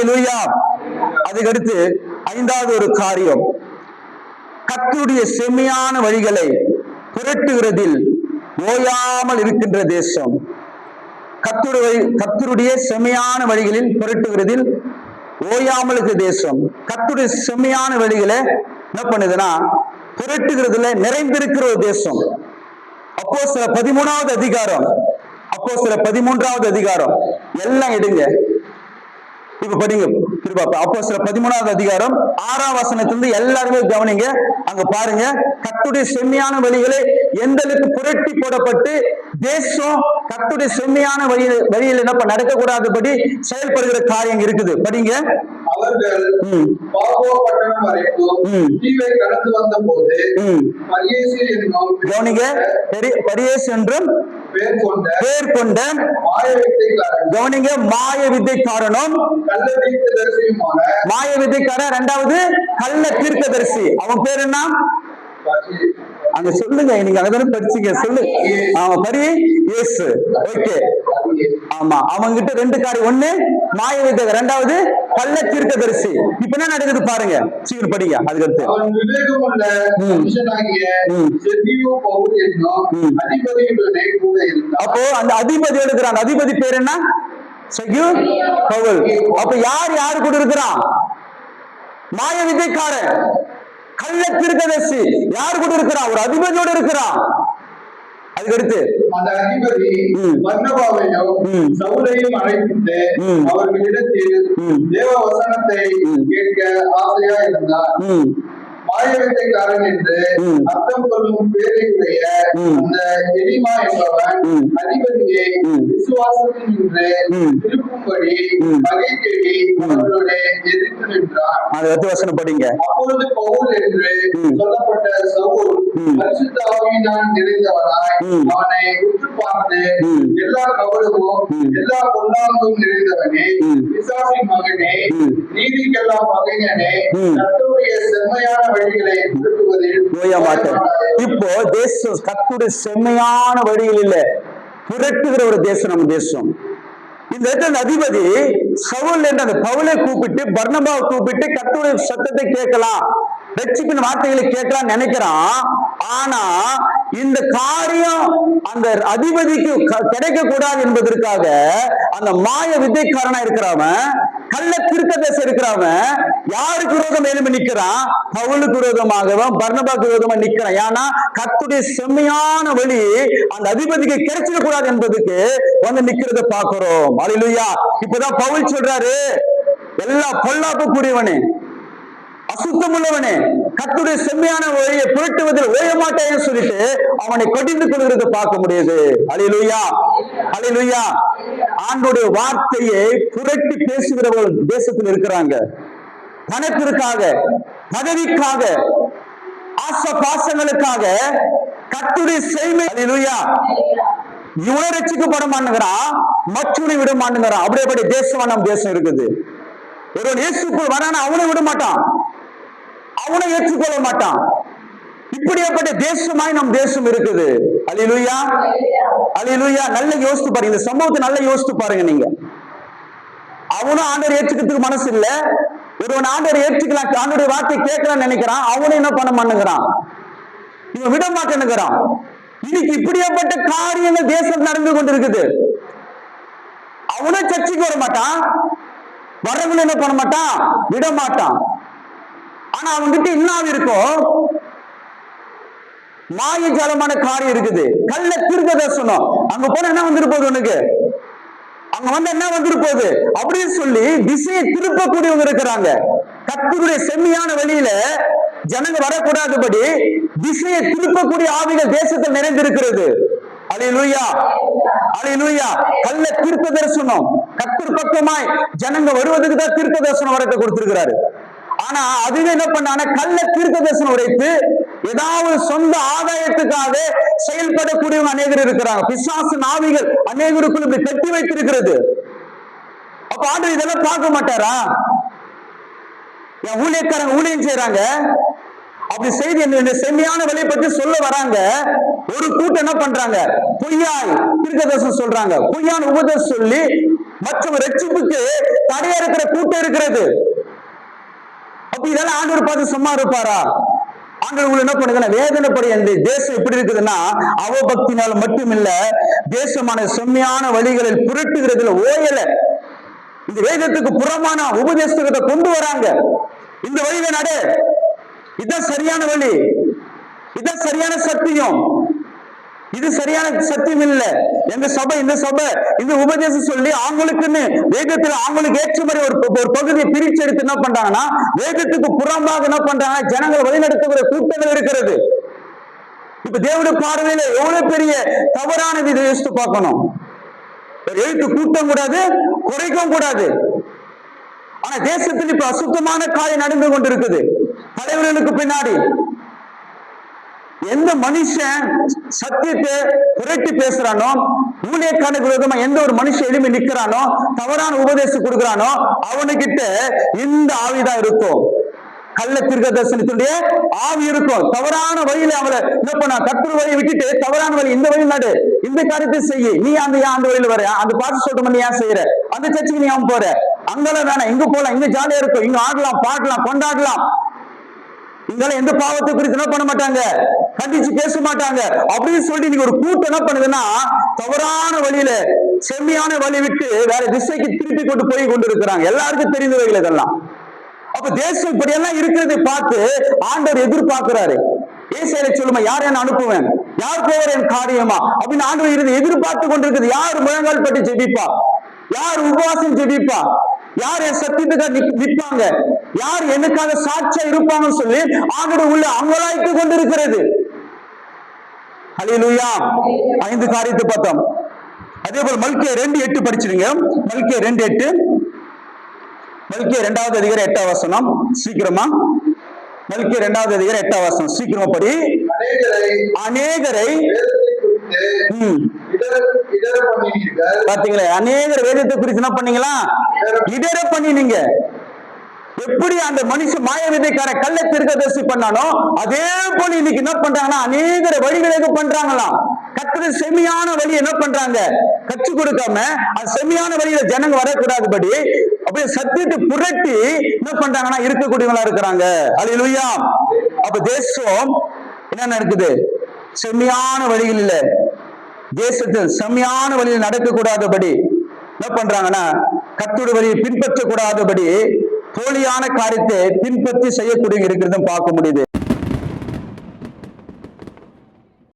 அலையிலூயா அதுக்கடுத்து ஐந்தாவது ஒரு காரியம். கத்துடைய செம்மையான வழிகளை புரட்டுகிறதில் ஓயாமல் இருக்கின்ற தேசம். கர்த்தருடைய கத்தருடைய செம்மையான வழிகளில் புரட்டுகிறதில் ஓயாமல் இருக்க தேசம். கத்துடைய செம்மையான வழிகளை என்ன பண்ணுதுன்னா புரட்டுகிறதுல நிறைந்திருக்கிற ஒரு தேசம். அப்போ சில பதிமூணாவது அதிகாரம். அப்போ சில பதிமூன்றாவது அதிகாரம். எல்லாம் எடுங்க. இப்ப படிங்க. திருப்பா அப்போ சில பதிமூணாவது அதிகாரம் ஆறாம் வசனத்திலிருந்து எல்லாருமே கவனிங்க. அங்க பாருங்க. கத்துடைய செம்மையான வழிகளை எந்த அளவுக்கு புரட்டி போடப்பட்டு தேசம் கத்துடைய செம்மையான வழி வழியில் என்ன பண்ண- நடக்கக்கூடாதபடி செயல்படுகிற காரியம் இருக்குது. படிங்க. அவர்கள் கவனிங்க. பெரிய- பரியேஸ் என்றும் பேர் கொண்ட கவனிங்க மாய வித்தை காரணம் மாய வித்தைக்காரன் ரெண்டாவது கள்ள தீர்க்கதரிசி. அவன் பேர் என்ன? அங்க சொல்லுங்க நீங்க அங்கதானே படிச்சீங்க சொல்லு. ஆமா பரி இயேசு. ஓகே. ஆமா அவங்க கிட்ட ரெண்டு காரியம். ஒண்ணு மாய வித்தை ரெண்டாவது கள்ள தீர்க்கதரிசி இப்ப என்ன நடக்குது பாருங்க. சீக்கிரம் படிங்க கூட இருந்தான். அப்போ அந்த அதிபதி எடுக்கிறான் அந்த அதிபதி பேர் என்ன? சகியூ பவுல். அப்ப யார் யாரு கூட இருக்கிறான்? மாய விதைக்காரன் கள்ள தீர்க்கதரிசி யார் கூட இருக்கிறான்? ஒரு அதிபதியோட இருக்கிறான். அதுக்கடுத்து அந்த அதிபதி ம். பர்னபாவையும் ம். சவுலையும் அழைப்பித்து ம். அவர்களிடத்தில். தேவ வசனத்தை. கேட்க ஆசையா இருந்தார் மாயவித்தைக்காரன் என்று. அர்த்தம் கொள்ளும் பேரையுடைய. அந்த எலிமா என்பவன். அதிபதியை. விசுவாசத்தில் நின்று ம். வகை தேடி அவர்களுடைய எதிர்த்து நின்றான் அது வசனம் படிங்க அப்பொழுது பவுல் என்று. சொல்லப்பட்ட சவுல் ம். பரிசுத்த ஆவியினால் நிறைந்தவனாய். அவனை உற்று பார்த்து. எல்லா கவலமும் ம். எல்லா பொல்லாங்கும் நிறைந்தவனே ம். பிசாசின் மகனே. நீதிக்கெல்லாம் பகைஞனே ம். கர்த்தருடைய செம்மையான ஓய மாட்டேன் இப்போ தேசம் கத்துடைய செம்மையான வழியில் இல்ல புரட்டுகிற ஒரு தேசம் நம்ம தேசம். இந்த இடத்துல அதிபதி சவுல் என்ற அந்த பவுலை கூப்பிட்டு பர்ணபாவை கூப்பிட்டு கத்துடைய சத்தத்தை கேட்கலாம். ரட்சிப்பின் வார்த்தைகளை கேட்கலாம் நினைக்கிறான். ஆனா இந்த காரியம் அந்த அதிபதிக்கு க- கிடைக்க கூடாது என்பதற்காக அந்த மாய வித்தைக்காரனா இருக்கிறவன் கள்ள திருக்கதேசம் இருக்கிறவன் யாருக்கு விரோதம் எழும்பி நிக்கிறான்? பவுலுக்கு விரோதமாகவும் பர்ணபாக்கு விரோதமா நிக்கிறான். ஏன்னா கத்துடைய செம்மையான வழி அந்த அதிபதிக்கு கிடைச்சிட கூடாது என்பதுக்கு வந்து நிக்கிறத பாக்குறோம் அலையிலுயா இப்பதான் பவுல் சொல்றாரு எல்லா பொல்லாப்பு கூடியவனே அசுத்தம் உள்ளவனே கத்துடைய செம்மையான வழியை புரட்டுவதில் ஓய மாட்டேன்னு சொல்லிட்டு அவனை கடிந்து கொள்கிறத பார்க்க முடியுது. அலையிலுயா அலையிலுயா ஆண்டுடைய வார்த்தையை புரட்டி பேசுகிறவர்கள் தேசத்தில் இருக்கிறாங்க. பணத்திற்காக பதவிக்காக ஆச பாசங்களுக்காக கத்துடைய செய்மை இவனை ரசிக்கப்பட மாட்டேங்கிறான் மற்றவனை விட மாட்டேங்கிறான் அப்படியே தேசமா நம்ம தேசம் இருக்குது. ஒருவன் இயேசுக்குள் வரான அவனை விட மாட்டான். அவனை ஏற்றுக்கொள்ள மாட்டான். இப்படியாப்பட்ட தேசமாய் நம் தேசம் இருக்குது. அலிலுயா. அலிலுயா. நல்ல யோசித்து பாருங்க. இந்த சம்பவத்தை நல்லா யோசித்து பாருங்க நீங்க. அவனும் ஆண்டவர் ஏற்றுக்கிறதுக்கு மனசு இல்ல. ஒருவன் ஆண்டவர் ஏற்றுக்கலாம் ஆண்டோடைய வார்த்தை கேட்கலாம்னு நினைக்கிறான். அவனும் என்ன பண்ண மாட்டேங்கிறான். இவன் விட மாட்டேனுங்கிறான் இன்னைக்கு இப்படியாப்பட்ட காரியங்கள் தேசம் நடந்து கொண்டிருக்குது. அவனும் சர்ச்சைக்கு வர மாட்டான். வரவங்களும் என்ன பண்ண மாட்டான்? விட மாட்டான். ஆனா அவன்கிட்ட என்ன இருக்கும் மாயஜாலமான காரியம் இருக்குது. கள்ள தீர்க்க தரிசனம் அங்க போனா என்ன வந்துட்டு போகுது உனக்கு? அங்க வந்து என்ன வந்துட்டு போகுது? அப்படின்னு சொல்லி திசையை திருப்பக்கூடியவங்க இருக்கிறாங்க. கத்தருடைய செம்மையான வழியில ஜனங்க வரக்கூடாதபடி திசையை திருப்பக்கூடிய ஆவிகள் தேசத்தில் நிறைந்திருக்கிறது. அலையிலூயா. அலையிலூயா. கள்ள தீர்க்க தரிசனம் கத்தர் பக்கமாய் ஜனங்க வருவதுக்கு தான் தீர்க்க தரிசனம் வரத்தை கொடுத்திருக்கிறாரு. ஆனா அதுவே என்ன பண்ணான கள்ள தீர்க்க தரிசனம் உடைத்து ஏதாவது சொந்த ஆதாயத்துக்காக செயல்படக்கூடியவங்க அநேகர் இருக்கிறாங்க. பிசாசு நாவிகள் அநேகருக்குள் இப்படி கட்டி வைத்திருக்கிறது. அப்ப ஆண்டு இதெல்லாம் பார்க்க மாட்டாரா? என் ஊழியக்காரங்க ஊழியம் செய்யறாங்க அப்படி செய்து இந்த- செம்மையான விலையை பற்றி சொல்ல வராங்க. ஒரு கூட்டம் என்ன பண்றாங்க? பொய்யாய் தீர்க்கதர்சனம் சொல்றாங்க. பொய்யான உபதேசம் சொல்லி மற்றவங்க ரட்சிப்புக்கு தடையா இருக்கிற கூட்டம் இருக்கிறது. அப்ப இதெல்லாம் ஆண்டவர் பார்த்து சும்மா இருப்பாரா? ஆண்டவர் உங்களை என்ன பண்ணுதுன்னா வேதனைப்படி அந்த தேசம் எப்படி இருக்குதுன்னா அவபக்தினால மட்டுமில்ல தேசமான செம்மையான வழிகளில் புரட்டுகிறதுல ஓயல. இந்த வேதத்துக்கு புறமான உபதேசத்தை கொண்டு வராங்க. இந்த வழியில நடு. இதான் சரியான வழி. இதான் சரியான சத்தியம். இது சரியான சத்தியம் இல்ல. எங்க சபை இந்த சபை இந்த உபதேசம் சொல்லி அவங்களுக்குன்னு வேதத்துல அவங்களுக்கு ஏற்ற மாதிரி ஒரு ஒரு பகுதியை பிரிச்சு எடுத்து என்ன பண்றாங்கன்னா வேதத்துக்கு புறம்பாக என்ன பண்றாங்கன்னா ஜனங்களை வழிநடத்துகிற கூட்டங்கள் இருக்கிறது. இப்ப தேவனுடைய பார்வையில எவ்வளவு பெரிய தவறான இதை யோசித்து பார்க்கணும். எழுத்து கூட்டம் கூடாது குறைக்கவும் கூடாது. ஆனா தேசத்தில் இப்ப அசுத்தமான காரியம் நடந்து கொண்டிருக்குது. தலைவர்களுக்கு பின்னாடி எந்த மனுஷன் சத்தியத்தை புரட்டி பேசுறானோ ஊழியக்காரனுக்கு விரோதமா எந்த ஒரு மனுஷன் எழுப்பி நிக்கிறானோ தவறான உபதேசம் கொடுக்கிறானோ அவனுக்கிட்ட இந்த ஆவிதான் இருக்கும். கள்ள தீர்க்க தரிசனத்துடைய ஆவி இருக்கும். தவறான வழியில அவளை என்ன பண்ண கற்று வழியை விட்டுட்டு தவறான வழி இந்த வழியில் நடு. இந்த காரியத்தை செய்ய. நீ அந்த ஏன் அந்த வழியில வர அந்த பாட்டு சொல்லிட்டு நீ ஏன் செய்யற? அந்த சர்ச்சுக்கு நீ அவன் போற? அங்கெல்லாம் வேணாம். இங்க போலாம். இங்க ஜாலியா இருக்கும். இங்க ஆடலாம் பாடலாம் கொண்டாடலாம். இதெல்லாம் எந்த பாவத்தை குறித்து என்ன பண்ண மாட்டாங்க. கண்டிச்சு பேச மாட்டாங்க. அப்படின்னு சொல்லிட்டு நீங்க ஒரு கூட்டம் என்ன பண்ணுதுன்னா தவறான வழியில செம்மையான வழி விட்டு வேற திசைக்கு திருப்பி கொண்டு போய் கொண்டு இருக்கிறாங்க எல்லாருக்கும் தெரிந்தவைகள் இதெல்லாம். அப்ப தேசம் இப்படி எல்லாம் இருக்கிறதை பார்த்து ஆண்டவர் எதிர்பார்க்கிறாரு. ஏசையில சொல்லுமா யார் என்ன அனுப்புவேன்? யார் போவர் என் காரியமா? அப்படின்னு ஆண்டவர் இருந்து எதிர்பார்த்து கொண்டிருக்கிறது. யார் முழங்கால் பட்டு ஜெபிப்பா? யார் உபவாசம் ஜெபிப்பா? யார் என் சத்தியத்துக்காக நிற்பாங்க? யார் எனக்காக சாட்சியா இருப்பாங்கன்னு சொல்லி ஆண்டவர் உள்ள அங்கலாய்த்து கொண்டிருக்கிறது. ஹalleluya. ஐந்து காரியத்தை பார்த்தோம். அதே போல மல்கியா ரெண்டு எட்டு படிச்சிருங்க. மல்கியா ரெண்டு எட்டு. மல்கியா ரெண்டாவது அதிகாரம் எட்டாம் வசனம். சீக்கிரமா. மல்கியா ரெண்டாவது அதிகாரம் எட்டாம் வசனம். சீக்கிரமா படி. அநேகரை பாத்தீங்களா? அநேகர் வேதத்தை குறித்து என்ன பண்ணீங்களா? இடர பண்ணினீங்க. எப்படி அந்த மனுஷன் மாய விதைக்கார கள்ள தீர்க்கதரிசி பண்ணானோ அதே போல இன்னைக்கு என்ன பண்றாங்கன்னா அநேகர் வழிவிலக பண்றாங்களாம். கத்துற செமியான வழி என்ன பண்றாங்க? கற்றுக் கொடுக்காம அந்த செமியான வழியில ஜனங்க வரக்கூடாதுபடி அப்படியே சத்தியத்தை புரட்டி என்ன பண்றாங்கன்னா இருக்கக்கூடியவங்களா இருக்கிறாங்க. அல்லேலூயா அப்ப தேசம் என்ன நடக்குது செம்மையான வழியில் இல்ல. தேசத்தில் செம்மையான வழியில் நடக்கக்கூடாதபடி என்ன பண்றாங்கன்னா கத்துடைய வழியை பின்பற்றக்கூடாதபடி போலியான காரியத்தை பின்பற்றி செய்யக்கூடிய இருக்கிறதும் பார்க்க முடியுது.